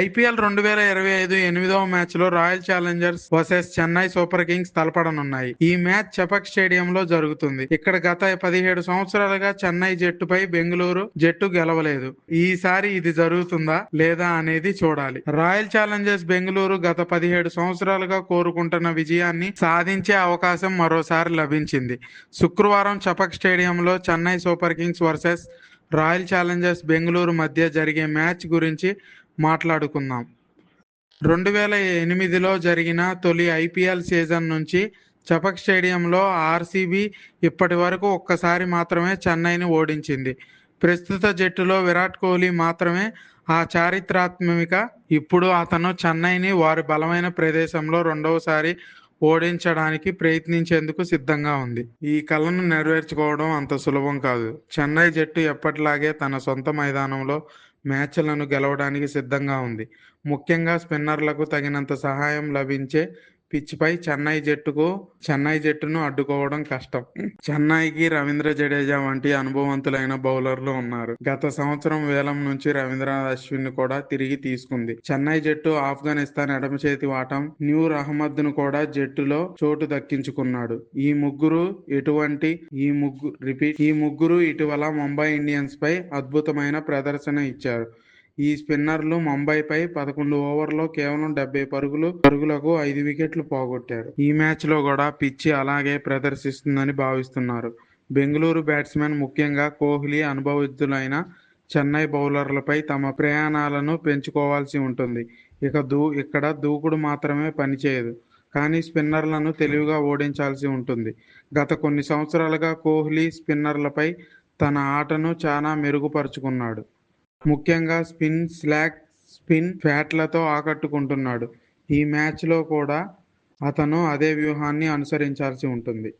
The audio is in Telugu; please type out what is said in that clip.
ఐపీఎల్ రెండు వేల ఇరవై ఐదు ఎనిమిదవ మ్యాచ్లో Royal Challengers versus Chennai Super Kings తలపడనున్నాయి. ఈ మ్యాచ్ చపక్ స్టేడియం లో జరుగుతుంది. ఇక్కడ గత పదిహేడు సంవత్సరాలుగా చెన్నై జట్టుపై బెంగళూరు జట్టు గెలవలేదు. ఈసారి ఇది జరుగుతుందా లేదా అనేది చూడాలి. రాయల్ ఛాలెంజర్స్ బెంగళూరు గత పదిహేడు సంవత్సరాలుగా కోరుకుంటున్న విజయాన్ని సాధించే అవకాశం మరోసారి లభించింది. శుక్రవారం చపక్ స్టేడియంలో Chennai Super Kings versus Royal Challengers Bengaluru మధ్య జరిగే మ్యాచ్ గురించి మాట్లాడుకుందాం. రెండు వేల ఎనిమిదిలో జరిగిన తొలి ఐపీఎల్ సీజన్ నుంచి చపక్ స్టేడియంలో ఆర్సీబీ ఇప్పటి వరకు ఒక్కసారి మాత్రమే చెన్నైని ఓడించింది. ప్రస్తుత జట్టులో విరాట్ కోహ్లీ మాత్రమే ఆ చారిత్రాత్మక ఇప్పుడు అతను చెన్నైని వారి బలమైన ప్రదేశంలో రెండవసారి ఓడించడానికి ప్రయత్నించేందుకు సిద్ధంగా ఉంది. ఈ కళను నెరవేర్చుకోవడం అంత సులభం కాదు. చెన్నై జట్టు ఎప్పటిలాగే తన సొంత మైదానంలో మ్యాచ్లను గెలవడానికి సిద్ధంగా ఉంది. ముఖ్యంగా స్పిన్నర్లకు తగినంత సహాయం లభించే పిచ్పై చెన్నై జట్టుకు చెన్నై జట్టును అడ్డుకోవడం కష్టం. చెన్నైకి రవీంద్ర జడేజా వంటి అనుభవవంతులైన బౌలర్లు ఉన్నారు. గత సంవత్సరం వేలం నుంచి రవీంద్రనాథ్ అశ్విన్ కూడా తిరిగి తీసుకుంది. చెన్నై జట్టు ఆఫ్ఘనిస్తాన్ ఎడమ చేతి వాటం న్యూర్ అహ్మద్ను కూడా జట్టులో చోటు దక్కించుకున్నాడు. ఈ ముగ్గురు ఎటువంటి ఈ ముగ్గురు రిపీట్ ఈ ముగ్గురు ఇటీవల ముంబై ఇండియన్స్ పై అద్భుతమైన ప్రదర్శన ఇచ్చారు. ఈ స్పిన్నర్లు ముంబైపై పదకొండు ఓవర్లో కేవలం డెబ్బై పరుగులు పరుగులకు ఐదు వికెట్లు పోగొట్టారు. ఈ మ్యాచ్లో కూడా పిచ్చి అలాగే ప్రదర్శిస్తుందని భావిస్తున్నారు. బెంగళూరు బ్యాట్స్మెన్ ముఖ్యంగా కోహ్లీ అనుభవజ్ఞులైన చెన్నై బౌలర్లపై తమ ప్రయాణాలను పెంచుకోవాల్సి ఉంటుంది. ఇక దూ ఇక్కడ దూకుడు మాత్రమే పనిచేయదు. కానీ స్పిన్నర్లను తెలివిగా ఓడించాల్సి ఉంటుంది. గత కొన్ని సంవత్సరాలుగా కోహ్లీ స్పిన్నర్లపై తన ఆటను చాలా మెరుగుపరుచుకున్నాడు. ముఖ్యంగా స్పిన్ స్లాగ్ స్పిన్ ఫ్యాట్లతో ఆకట్టుకుంటున్నాడు. ఈ మ్యాచ్లో కూడా అతను అదే వ్యూహాన్ని అనుసరించాల్సి ఉంటుంది.